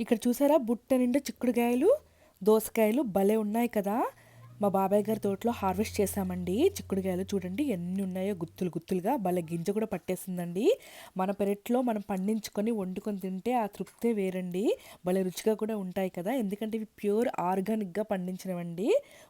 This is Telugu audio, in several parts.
ఇక్కడ చూసారా? బుట్ట నిండా చిక్కుడుకాయలు దోసకాయలు భలే ఉన్నాయి కదా? మా బాబాయ్ గారి తోటలో హార్వెస్ట్ చేశామండి. చిక్కుడుకాయలు చూడండి ఎన్ని ఉన్నాయో గుత్తులు గుత్తులుగా భలే గింజ కూడా పట్టేసిందండి. మన పెరట్లో మనం పండించుకొని వండుకొని తింటే ఆ తృప్తే వేరండి. భలే రుచిగా కూడా ఉంటాయి కదా. ఎందుకంటే ఇవి ప్యూర్ ఆర్గానిక్గా పండించినవండి.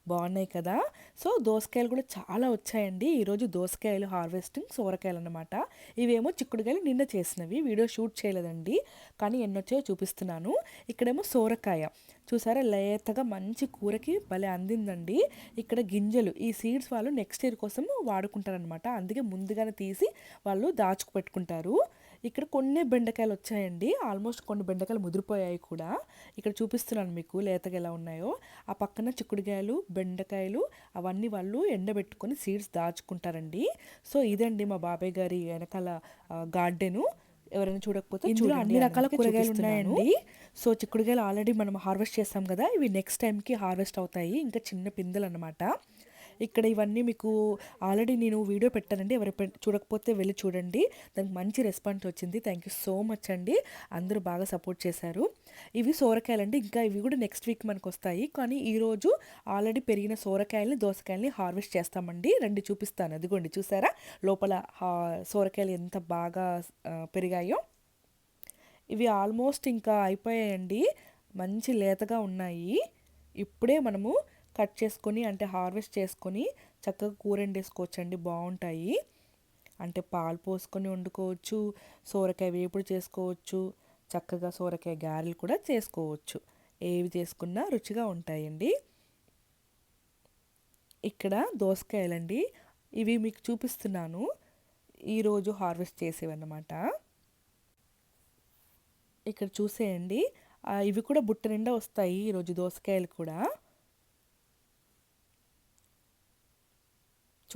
బాగున్నాయి కదా. సో దోసకాయలు కూడా చాలా వచ్చాయండి. ఈరోజు దోసకాయలు హార్వెస్టింగ్ సోరకాయలు అనమాట ఇవేమో చిక్కుడుకాయలు నిన్న చేసినవి. వీడియో షూట్ చేయలేదండి. కానీ ఎన్నొచ్చాయో చూపిస్తున్నాను. ఇక్కడేమో సోరకాయ. చూసారా? లేతగా మంచి కూరకి భలే అందిందండి. ఇక్కడ గింజలు ఈ సీడ్స్ వాళ్ళు నెక్స్ట్ ఇయర్ కోసం వాడుకుంటారనమాట అందుకే ముందుగానే తీసి వాళ్ళు దాచుకు పెట్టుకుంటారు. ఇక్కడ కొన్ని బెండకాయలు వచ్చాయండి. ఆల్మోస్ట్ కొన్ని బెండకాయలు ముదిరిపోయాయి కూడా. ఇక్కడ చూపిస్తున్నాను మీకు లేతగా ఎలా ఉన్నాయో. ఆ పక్కన చిక్కుడుకాయలు బెండకాయలు అవన్నీ వాళ్ళు ఎండబెట్టుకొని సీడ్స్ దాచుకుంటారండి. సో ఇదండి మా బాబాయ్ గారి వెనకాల గార్డెను. ఎవరైనా చూడకపోతే ఇందులో అన్ని రకాల కూరగాయలు ఉన్నాయండి. సో చిక్కుడుకాయలు ఆల్రెడీ మనం హార్వెస్ట్ చేస్తాం కదా ఇవి నెక్స్ట్ టైంకి హార్వెస్ట్ అవుతాయి. ఇంకా చిన్న పిందెలు అనమాట ఇక్కడ ఇవన్నీ మీకు ఆల్రెడీ నేను వీడియో పెట్టానండి. ఎవరు చూడకపోతే వెళ్ళి చూడండి. దానికి మంచి రెస్పాన్స్ వచ్చింది. థ్యాంక్ యూ సో మచ్ అండి. అందరూ బాగా సపోర్ట్ చేశారు. ఇవి సోరకాయలండి. ఇంకా ఇవి కూడా నెక్స్ట్ వీక్ మనకు వస్తాయి. కానీ ఈరోజు ఆల్రెడీ పెరిగిన సోరకాయలని దోసకాయలని హార్వెస్ట్ చేస్తామండి. రండి చూపిస్తాను. అదిగోండి చూసారా? లోపల హా- సోరకాయలు ఎంత బాగా పెరిగాయో. ఇవి ఆల్మోస్ట్ ఇంకా అయిపోయాయండి. మంచి లేతగా ఉన్నాయి. ఇప్పుడే మనము కట్ చేసుకొని అంటే హార్వెస్ట్ చేసుకొని చక్కగా కూర వండేసుకోవచ్చండి బాగుంటాయి. అంటే పాలు పోసుకొని వండుకోవచ్చు సోరకాయ వేపుడు చేసుకోవచ్చు చక్కగా సోరకాయ గారెలు కూడా చేసుకోవచ్చు. ఏవి చేసుకున్నా రుచిగా ఉంటాయండి. ఇక్కడ దోసకాయలండి. ఇవి మీకు చూపిస్తున్నాను. ఈరోజు హార్వెస్ట్ చేసేవన్నమాట. ఇక్కడ చూసేయండి. ఇవి కూడా బుట్ట నిండా వస్తాయి ఈరోజు దోసకాయలు కూడా.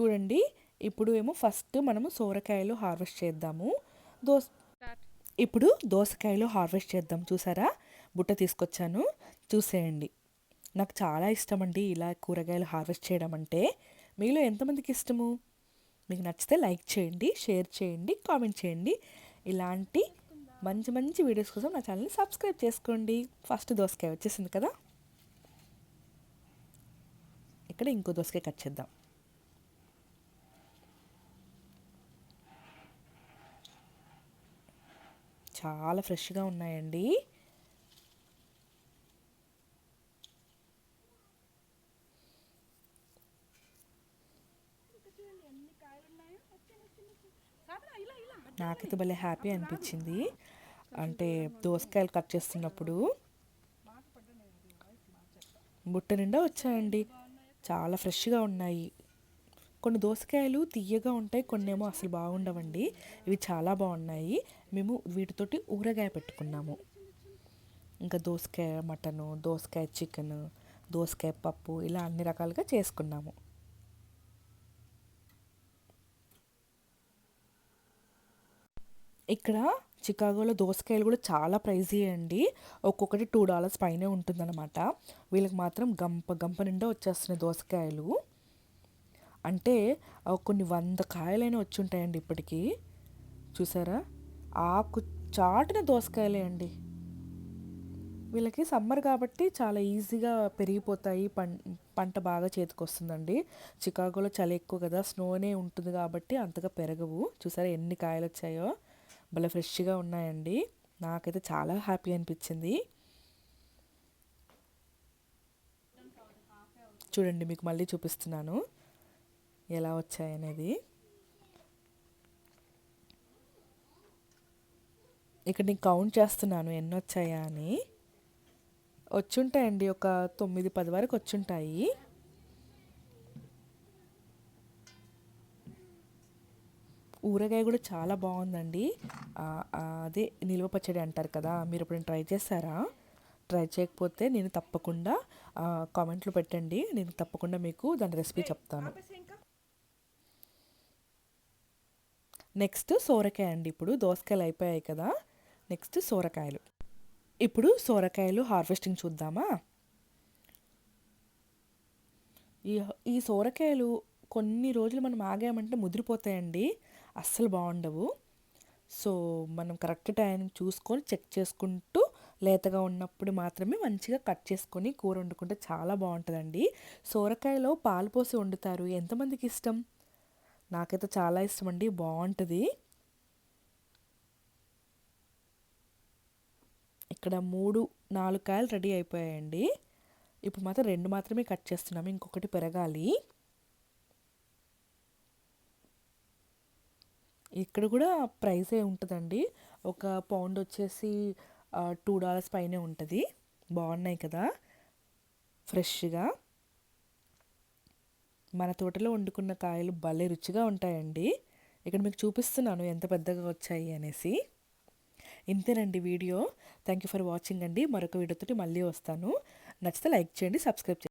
చూడండి. ఇప్పుడు ఏమో ఫస్ట్ మనము సోరకాయలు హార్వెస్ట్ చేద్దాము. దోస ఇప్పుడు దోసకాయలు హార్వెస్ట్ చేద్దాం చూసారా? బుట్ట తీసుకొచ్చాను. చూసేయండి. నాకు చాలా ఇష్టం అండి ఇలా కూరగాయలు హార్వెస్ట్ చేయడం అంటే. మీలో ఎంతమందికి ఇష్టము? మీకు నచ్చితే లైక్ చేయండి షేర్ చేయండి కామెంట్ చేయండి. ఇలాంటి మంచి మంచి వీడియోస్ కోసం నా ఛానల్ని సబ్స్క్రైబ్ చేసుకోండి. ఫస్ట్ దోసకాయ వచ్చేసింది కదా? ఇక్కడ ఇంకో దోసకాయ కట్ చేద్దాం. చాలా ఫ్రెష్గా ఉన్నాయండి. నాకైతే భలే హ్యాపీ అనిపించింది. అంటే దోసకాయలు కట్ చేస్తున్నప్పుడు బుట్ట నిండా వచ్చాయండి. చాలా ఫ్రెష్గా ఉన్నాయి. కొన్ని దోసకాయలు తీయగా ఉంటాయి కొన్ని ఏమో అసలు బాగుండవండి. ఇవి చాలా బాగున్నాయి. మేము వీటితోటి ఊరగాయ పెట్టుకున్నాము. ఇంకా దోసకాయ మటను దోసకాయ చికెన్ దోసకాయ పప్పు ఇలా అన్ని రకాలుగా చేసుకున్నాము. ఇక్కడ చికాగోలో దోసకాయలు కూడా చాలా ప్రైజీ అండి. ఒక్కొక్కటి టూ డాలర్స్ పైనే ఉంటుందన్నమాట. వీళ్ళకి మాత్రం గంప గంప నిండా వచ్చేస్తున్నాయి దోసకాయలు. అంటే కొన్ని వంద కాయలైనా వచ్చి ఉంటాయండి ఇప్పటికీ. చూసారా? ఆకు చాటిన దోసకాయలే అండి. వీళ్ళకి సమ్మర్ కాబట్టి చాలా ఈజీగా పెరిగిపోతాయి. పం పంట బాగా చేతికొస్తుందండి. చికాగోలో చలి ఎక్కువ కదా స్నోనే ఉంటుంది కాబట్టి అంతగా పెరగవు. చూసారా ఎన్ని కాయలు వచ్చాయో భలే ఫ్రెష్గా ఉన్నాయండి. నాకైతే చాలా హ్యాపీ అనిపించింది. చూడండి మీకు మళ్ళీ చూపిస్తున్నాను. ఎలా వచ్చాయనేది ఇక్కడ నేను కౌంట్ చేస్తున్నాను ఎన్ని వచ్చాయా అని. వచ్చుంటాయండి ఒక తొమ్మిది పది వరకు వచ్చుంటాయి. ఊరగాయ కూడా చాలా బాగుందండి. అదే నిల్వ పచ్చడి అంటారు కదా మీరు ఎప్పుడైనా ట్రై చేశారా? ట్రై చేయకపోతే నేను తప్పకుండా కామెంట్లు పెట్టండి. నేను తప్పకుండా మీకు దాని రెసిపీ చెప్తాను. నెక్స్ట్ సోరకాయ అండి. ఇప్పుడు దోసకాయలు అయిపోయాయి కదా. నెక్స్ట్ సోరకాయలు. ఇప్పుడు సోరకాయలు హార్వెస్టింగ్ చూద్దామా? ఈ ఈ సోరకాయలు కొన్ని రోజులు మనం ఆగామంటే ముదిరిపోతాయండి. అస్సలు బాగుండవు. సో మనం కరెక్ట్ టైం చూసుకొని చెక్ చేసుకుంటూ లేతగా ఉన్నప్పుడు మాత్రమే మంచిగా కట్ చేసుకొని కూర వండుకుంటే చాలా బాగుంటుందండి. సోరకాయలో పాలు పోసి వండుతారు. ఎంతమందికి ఇష్టం? నాకైతే చాలా ఇష్టం అండి బాగుంటుంది. ఇక్కడ మూడు నాలుగు కాయలు రెడీ అయిపోయాయండి. ఇప్పుడు మాత్రం రెండు మాత్రమే కట్ చేస్తున్నాము ఇంకొకటి పెరగాలి. ఇక్కడ కూడా ప్రైసే ఉంటుందండి ఒక పౌండ్ వచ్చేసి టూ డాలర్స్ పైనే ఉంటుంది. బాగున్నాయి కదా ఫ్రెష్గా. మన తోటలో వండుకున్న కాయలు భలే రుచిగా ఉంటాయండి. ఇక్కడ మీకు చూపిస్తున్నాను ఎంత పెద్దగా వచ్చాయి అనేసి. ఇంతేనండి video. Thank you for watching అండి. మరొక వీడియోతో మళ్ళీ వస్తాను. నచ్చితే లైక్ చేయండి సబ్స్క్రైబ్ చేయండి.